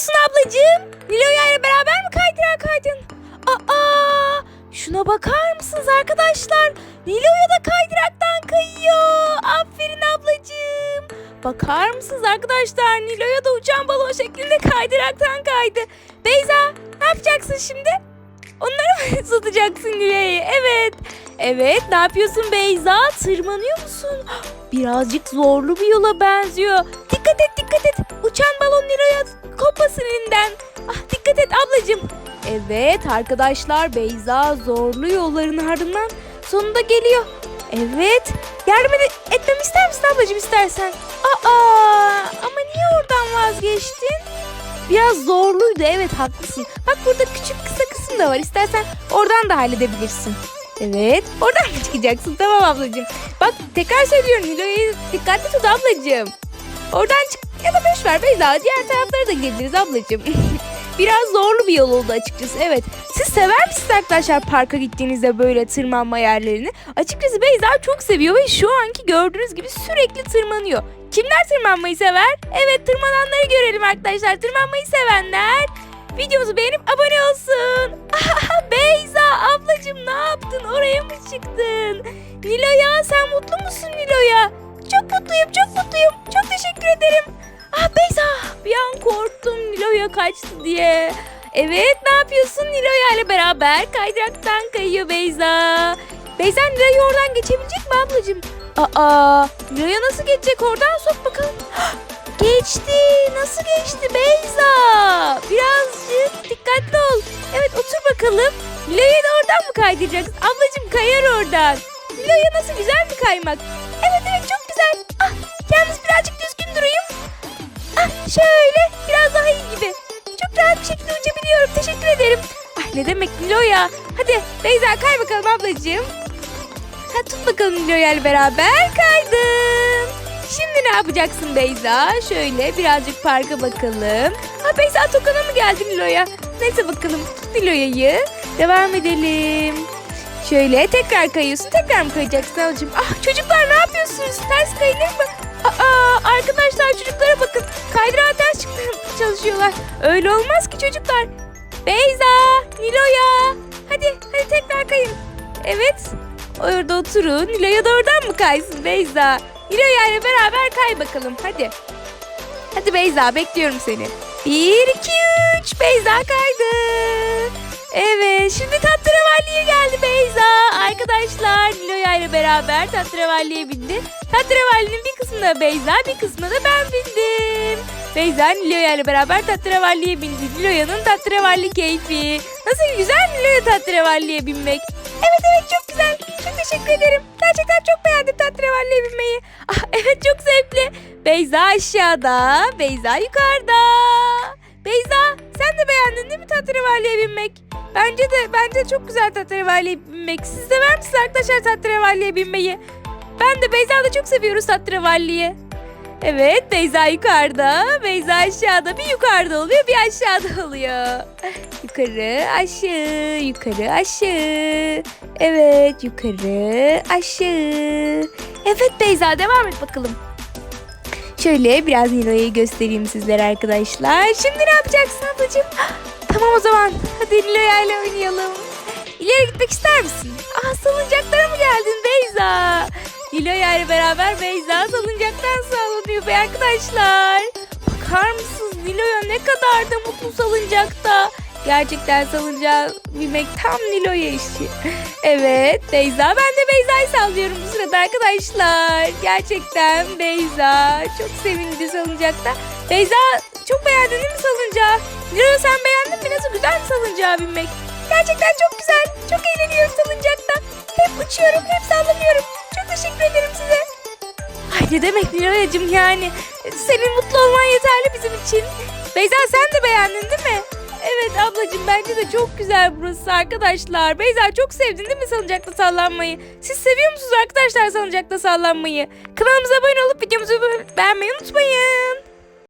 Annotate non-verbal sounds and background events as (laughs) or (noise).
yapıyorsun ablacığım? Nilo'ya ile beraber mi kaydırağa kaydın? Aa, şuna bakar mısınız arkadaşlar? Nilo'ya da kaydıraktan kayıyor. Aferin ablacığım. Bakar mısınız arkadaşlar? Nilo'ya da uçan balon şeklinde kaydıraktan kaydı. Beyza ne yapacaksın şimdi? Onları mı (laughs) satacaksın Nilo'ya? Evet. Evet ne yapıyorsun Beyza? Tırmanıyor musun? Birazcık zorlu bir yola benziyor. Dikkat et dikkat et. Uçan balon Nilo'ya kopmasın elinden. Ah dikkat et ablacığım. Evet arkadaşlar Beyza zorlu yolların ardından sonunda geliyor. Evet. Yardım ed- etmemi ister misin ablacığım istersen? Aa ama niye oradan vazgeçtin? Biraz zorluydu evet haklısın. Bak burada küçük kısa kısım da var. İstersen oradan da halledebilirsin. Evet. Oradan çıkacaksın? Tamam ablacığım. Bak tekrar söylüyorum Nilo'yu dikkatli tut ablacığım. Oradan çık ya da boş ver Beyza. Diğer taraflara da gidebiliriz ablacığım. (laughs) Biraz zorlu bir yol oldu açıkçası evet. Siz sever misiniz arkadaşlar parka gittiğinizde böyle tırmanma yerlerini? Açıkçası Beyza çok seviyor ve şu anki gördüğünüz gibi sürekli tırmanıyor. Kimler tırmanmayı sever? Evet tırmananları görelim arkadaşlar. Tırmanmayı sevenler videomuzu beğenip abone olsun. (laughs) Beyza ablacığım ne yaptın? Oraya mı çıktın? Nilo'ya sen mutlu musun Nilo'ya? Çok mutluyum çok mutluyum. Çok teşekkür ederim. Nilo'ya kaçtı diye. Evet ne yapıyorsun Nilo'ya ile beraber kaydıraktan kayıyor Beyza. Beyza Nilo'yu oradan geçebilecek mi ablacığım? Aa Nilo'ya nasıl geçecek oradan sok bakalım. Geçti. Nasıl geçti Beyza? Birazcık dikkatli ol. Evet otur bakalım. Nilo'ya da oradan mı kaydıracaksın? Ablacığım kayar oradan. Nilo'ya nasıl güzel mi kaymak? Ne demek Nilo'ya. Hadi Beyza kay bakalım ablacığım. Ha tut bakalım Nilo'ya beraber kaydın. Şimdi ne yapacaksın Beyza? Şöyle birazcık parka bakalım. Ha Beyza Tokan'a mı geldi Nilo'ya? Neyse bakalım tut Nilo'ya'yı. Devam edelim. Şöyle tekrar kayıyorsun. Tekrar mı kayacaksın ablacığım? Ah çocuklar ne yapıyorsunuz? Ters kayılır mı? Aa arkadaşlar çocuklara bakın. Kaydırağa ters çıkmaya çalışıyorlar. Öyle olmaz ki çocuklar. Beyza, Nilo'ya. Hadi hadi tekrar kayın. Evet. Orada oturun. Nilo'ya da oradan mı kaysın Beyza? Nilo'ya ile beraber kay bakalım. Hadi. Hadi Beyza bekliyorum seni. Bir, iki, üç. Beyza kaydı. Evet şimdi tatravalliye geldi Beyza. Arkadaşlar Nilo'ya ile beraber tatravalliye bindi. Tatravallinin bir kısmına Beyza bir kısmına da ben bindim. Beyza Nilo'ya ile beraber tatravalliye bindi. Nilo'yanın tatravalli keyfi. Nasıl güzel Nilo'ya tatravalliye binmek. Evet evet çok güzel. Çok teşekkür ederim. Gerçekten çok beğendim tatravalliye binmeyi. (laughs) Ah, evet çok zevkli. Beyza aşağıda, Beyza yukarıda. Beyza sen de beğendin değil mi tatravalliye binmek? Bence de bence çok güzel tatravalliye binmek. Siz sever misiniz arkadaşlar tatravalliye binmeyi? Ben de Beyza da çok seviyoruz tatravalliye. Evet Beyza yukarıda, Beyza aşağıda. Bir yukarıda oluyor bir aşağıda (laughs) oluyor. Yukarı aşağı, yukarı aşağı. Evet yukarı aşağı. Evet Beyza devam et bakalım. Şöyle biraz Nilo'yu göstereyim sizlere arkadaşlar. Şimdi ne yapacaksın ablacığım? Tamam o zaman. Hadi Nilo'ya ile oynayalım. İleri gitmek ister misin? Ah salıncaklara mı geldin Beyza? Nilo'ya ile beraber Beyza salıncaktan sallanıyor be arkadaşlar. Bakar mısınız Nilo'ya ne kadar da mutlu salıncakta. Gerçekten salıncağa binmek tam Nilo'ya işi. (laughs) Evet Beyza ben de Beyza'yı sallıyorum bu sırada arkadaşlar. Gerçekten Beyza çok sevindi salıncakta. Beyza çok beğendin değil mi salıncağı? Nilo sen beğendin mi? Nasıl güzel mi salıncağa binmek? Gerçekten çok güzel. Çok eğleniyorum salıncakta. Hep uçuyorum hep sallanıyorum. Teşekkür ederim size. Ay ne demek Nilo'yacığım yani. Senin mutlu olman yeterli bizim için. Beyza sen de beğendin değil mi? Evet ablacığım bence de çok güzel burası arkadaşlar. Beyza çok sevdin değil mi salıncakta sallanmayı? Siz seviyor musunuz arkadaşlar salıncakta sallanmayı? Kanalımıza abone olup videomuzu beğenmeyi unutmayın.